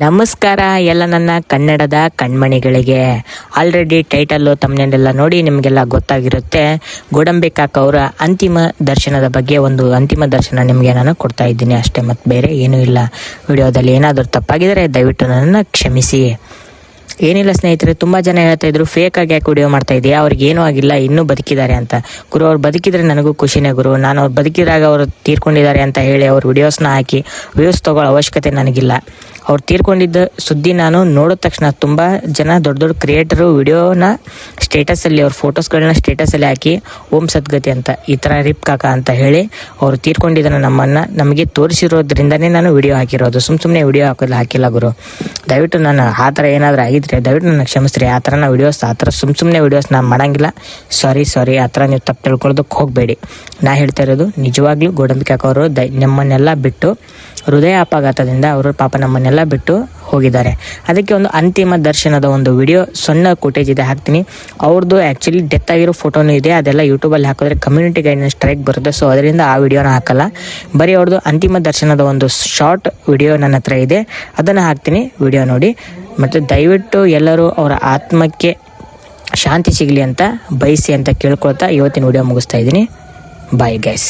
ನಮಸ್ಕಾರ ಎಲ್ಲ ನನ್ನ ಕನ್ನಡದ ಕಣ್ಮಣಿಗಳಿಗೆ. ಆಲ್ರೆಡಿ ಟೈಟಲ್ಲು ತಮ್ಮನೆಲ್ಲ ನೋಡಿ ನಿಮಗೆಲ್ಲ ಗೊತ್ತಾಗಿರುತ್ತೆ. ಗೋಡಂಬಿ ಕಾಕ ಅವರ ಅಂತಿಮ ದರ್ಶನದ ಬಗ್ಗೆ ಒಂದು ಅಂತಿಮ ದರ್ಶನ ನಿಮಗೆ ನಾನು ಕೊಡ್ತಾ ಇದ್ದೀನಿ. ಅಷ್ಟೇ ಮತ್ತು ಬೇರೆ ಏನೂ ಇಲ್ಲ. ವಿಡಿಯೋದಲ್ಲಿ ಏನಾದರೂ ತಪ್ಪಾಗಿದರೆ ದಯವಿಟ್ಟು ನನ್ನನ್ನು ಕ್ಷಮಿಸಿ. ಏನಿಲ್ಲ ಸ್ನೇಹಿತರೆ, ತುಂಬ ಜನ ಹೇಳ್ತಾ ಇದ್ರು ಫೇಕ್ ಆಗಿ ಯಾಕೆ ವಿಡಿಯೋ ಮಾಡ್ತಾ ಇದೆಯಾ? ಅವ್ರಿಗೆ ಏನೂ ಆಗಿಲ್ಲ, ಇನ್ನೂ ಬದುಕಿದ್ದಾರೆ ಅಂತ. ಗುರು, ಅವ್ರು ಬದುಕಿದ್ರೆ ನನಗೂ ಖುಷಿನೇ ಗುರು. ನಾನು ಅವ್ರು ಬದುಕಿದಾಗ ಅವರು ತೀರ್ಕೊಂಡಿದ್ದಾರೆ ಅಂತ ಹೇಳಿ ಅವ್ರ ವಿಡಿಯೋಸ್ನ ಹಾಕಿ ವ್ಯೂಸ್ ತಗೊಳ್ಳೋ ಅವಶ್ಯಕತೆ ನನಗಿಲ್ಲ. ಅವ್ರು ತೀರ್ಕೊಂಡಿದ್ದ ಸುದ್ದಿ ನಾನು ನೋಡಿದ ತಕ್ಷಣ ತುಂಬ ಜನ ದೊಡ್ಡ ದೊಡ್ಡ ಕ್ರಿಯೇಟರು ವಿಡಿಯೋನ ಸ್ಟೇಟಸಲ್ಲಿ ಅವ್ರ ಫೋಟೋಸ್ಗಳನ್ನ ಸ್ಟೇಟಸಲ್ಲಿ ಹಾಕಿ, ಓಂ ಸದ್ಗತಿ ಅಂತ, ಈ ಥರ ರಿಪ್ ಕಾಕ ಅಂತ ಹೇಳಿ ಅವರು ತೀರ್ಕೊಂಡಿದ್ದನ್ನು ನಮ್ಮನ್ನು ನಮಗೆ ತೋರಿಸಿರೋದ್ರಿಂದನೇ ನಾನು ವಿಡಿಯೋ ಹಾಕಿರೋದು. ಸುಮ್ಮ ಸುಮ್ಮನೆ ವಿಡಿಯೋ ಹಾಕೋದು ಹಾಕಿಲ್ಲ ಗುರು. ದಯವಿಟ್ಟು ನಾನು ಆ ಥರ ಏನಾದರೂ ಆಗಿದ್ರೆ, ದಯವಿಟ್ಟು ನನಗೆ ಕ್ಷಮಿಸ್ರಿ. ಆ ಥರ ನಾವು ವಿಡಿಯೋಸ್ ಆ ಥರ ಸುಮ್ಮ ಸುಮ್ಮನೆ ವಿಡಿಯೋಸ್ ನಾನು ಮಾಡೋಂಗಿಲ್ಲ. ಸಾರಿ ಸಾರಿ ಆ ಥರ ನೀವು ತಪ್ಪು ತಿಳ್ಕೊಳ್ಳೋದಕ್ಕೆ ಹೋಗಬೇಡಿ. ನಾ ಹೇಳ್ತಾ ಇರೋದು ನಿಜವಾಗ್ಲೂ ಗೋಡಂಬಿ ಕಾಕ ಅವರು ದೈ ನಮ್ಮನ್ನೆಲ್ಲ ಬಿಟ್ಟು, ಹೃದಯ ಅಪಘಾತದಿಂದ ಅವರು ಪಾಪ ನಮ್ಮನ್ನೆಲ್ಲ ಬಿಟ್ಟು ಹೋಗಿದ್ದಾರೆ. ಅದಕ್ಕೆ ಒಂದು ಅಂತಿಮ ದರ್ಶನದ ಒಂದು ವಿಡಿಯೋ ಸಣ್ಣ ಫುಟೇಜ್ ಇದೆ ಹಾಕ್ತೀನಿ. ಅವ್ರದ್ದು ಆ್ಯಕ್ಚುಲಿ ಡೆತ್ ಆಗಿರೋ ಫೋಟೋನೂ ಇದೆ. ಅದೆಲ್ಲ ಯೂಟ್ಯೂಬಲ್ಲಿ ಹಾಕಿದ್ರೆ ಕಮ್ಯುನಿಟಿ ಗೈಡ್ನ ಸ್ಟ್ರೈಕ್ ಬರುತ್ತೆ. ಸೊ ಅದರಿಂದ ಆ ವಿಡಿಯೋನ ಹಾಕಲ್ಲ. ಬರೀ ಅವ್ರದ್ದು ಅಂತಿಮ ದರ್ಶನದ ಒಂದು ಶಾರ್ಟ್ ವಿಡಿಯೋ ನನ್ನ ಹತ್ರ ಇದೆ. ಅದನ್ನು ಹಾಕ್ತೀನಿ. ವಿಡಿಯೋ ನೋಡಿ. ಮತ್ತು ದಯವಿಟ್ಟು ಎಲ್ಲರೂ ಅವರ ಆತ್ಮಕ್ಕೆ ಶಾಂತಿ ಸಿಗಲಿ ಅಂತ, ಬಯಸಿ ಅಂತ ಕೇಳ್ಕೊಳ್ತಾ ಇವತ್ತಿನ ವಿಡಿಯೋ ಮುಗಿಸ್ತಾ ಇದ್ದೀನಿ. Bye guys